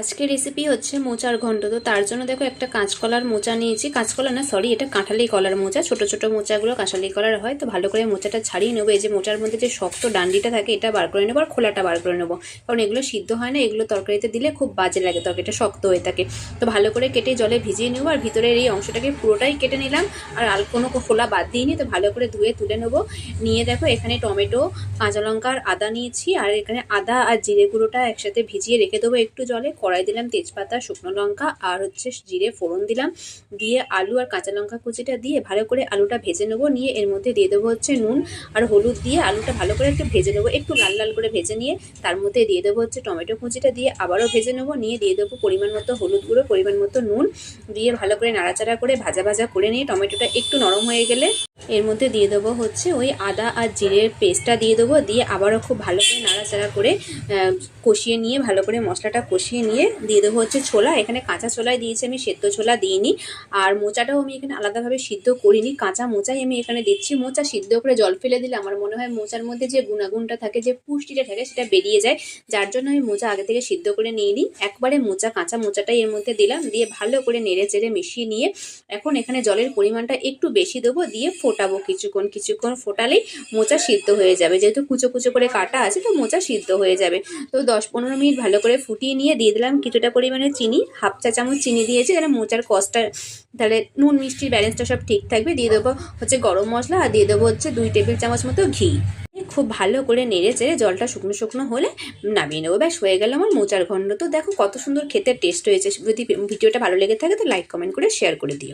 আজকের রেসিপি হচ্ছে মোচার ঘন্ট তো তার জন্য দেখো একটা কাঁচকলার মোচা নিয়েছি। কাঁচকলা না সরি এটা কাঁঠালি কলার মোচা। ছোট ছোট মোচাগুলো কাঁঠালি কলার হয়। তো ভালো করে মোচাটা ছাড়িয়ে নেব। এই যে মোচার মধ্যে যে শক্ত ডান্ডিটা থাকে, এটা বার করে নেব আর খোলাটা বার করে নেব। কারণ এগুলো সিদ্ধ হয় না, এগুলো তরকারিতে দিলে খুব বাজে লাগে তরকারিটা শক্ত হয়ে থাকে। তো ভালো করে কেটে জলে ভিজিয়ে নেব আর ভিতরের এই অংশটাকে পুরোটাই কেটে নিলাম। আর আল কোনো খোলা বাদ দিইনি। তো ভালো করে ধুয়ে তুলে নেব। নিয়ে দেখো এখানে টমেটো, কাঁচা লঙ্কা আর আদা নিয়েছি। আর এখানে আদা আর জিরে গুঁড়োটা একসাথে ভিজিয়ে রেখে দেবো একটু জলে। কড়াই দিলাম, তেজপাতা, শুকনো লঙ্কা আর হচ্ছে জিরে ফোড়ন দিলাম। দিয়ে আলু আর কাঁচা লঙ্কা কুচিটা দিয়ে ভালো করে আলুটা ভেজে নেব। নিয়ে এর মধ্যে দিয়ে দেবো হচ্ছে নুন আর হলুদ দিয়ে আলুটা ভালো করে একটু ভেজে নেব। একটু লাল লাল করে ভেজে নিয়ে তার মধ্যে দিয়ে দেবো হচ্ছে টমেটো কুচিটা দিয়ে আবারও ভেজে নেব। নিয়ে দিয়ে দেবো পরিমাণ মতো হলুদ গুঁড়ো, পরিমাণ মতো নুন। দিয়ে ভালো করে নাড়াচাড়া করে ভাজা ভাজা করে নিয়ে টমেটোটা একটু নরম হয়ে গেলে এর মধ্যে দিয়ে দেবো হচ্ছে ওই আদা আর জিরের পেস্টটা দিয়ে দেবো। দিয়ে আবারও খুব ভালো করে নাড়াচাড়া করে কষিয়ে নিয়ে, ভালো করে মশলাটা কষিয়ে নিয়ে দিয়ে দেবো হচ্ছে ছোলা। এখানে কাঁচা ছোলাই দিয়েছি আমি, সেদ্ধ ছোলা দিইনি। আর মোচাটাও আমি এখানে আলাদাভাবে সিদ্ধ করিনি। কাঁচা মোচাই আমি এখানে দিচ্ছি। মোচা সিদ্ধ করে জল ফেলে দিলে আমার মনে হয় মোচার মধ্যে যে গুণাগুণটা থাকে, যে পুষ্টিটা থাকে, সেটা বেরিয়ে যায়। যার জন্য আমি মোচা আগে থেকে সিদ্ধ করে নিয়ে নিই একবারে মোচা, কাঁচা মোচাটাই এর মধ্যে দিলাম। দিয়ে ভালো করে নেড়ে চেড়ে মিশিয়ে নিয়ে এখন এখানে জলের পরিমাণটা একটু বেশি দেবো। দিয়ে ফোটাবো কিছুক্ষণ কিছুক্ষণ ফোটালেই মোচা সিদ্ধ হয়ে যাবে। যেহেতু কুচো কুচো করে কাটা আছে, তো মোচা সিদ্ধ হয়ে যাবে। তো দশ পনেরো মিনিট ভালো করে ফুটিয়ে নিয়ে দিয়ে দিলাম কিছুটা পরিমাণে চিনি, হাফ চা চামচ চিনি দিয়েছি, তাহলে মোচার কষটা তাহলে নুন মিষ্টির ব্যালেন্সটা সব ঠিক থাকবে। দিয়ে দেবো হচ্ছে গরম মশলা আর দিয়ে দেবো হচ্ছে দুই টেবিল চামচ মতো ঘি। খুব ভালো করে নেড়ে চেড়ে জলটা শুকনো শুকনো হলে নামিয়ে নেব। ব্যাস, হয়ে গেল আমার মোচার ঘণ্ট তো দেখো কত সুন্দর খেতে টেস্ট হয়েছে। যদি ভিডিওটা ভালো লেগে থাকে, তো লাইক কমেন্ট করে শেয়ার করে দিও।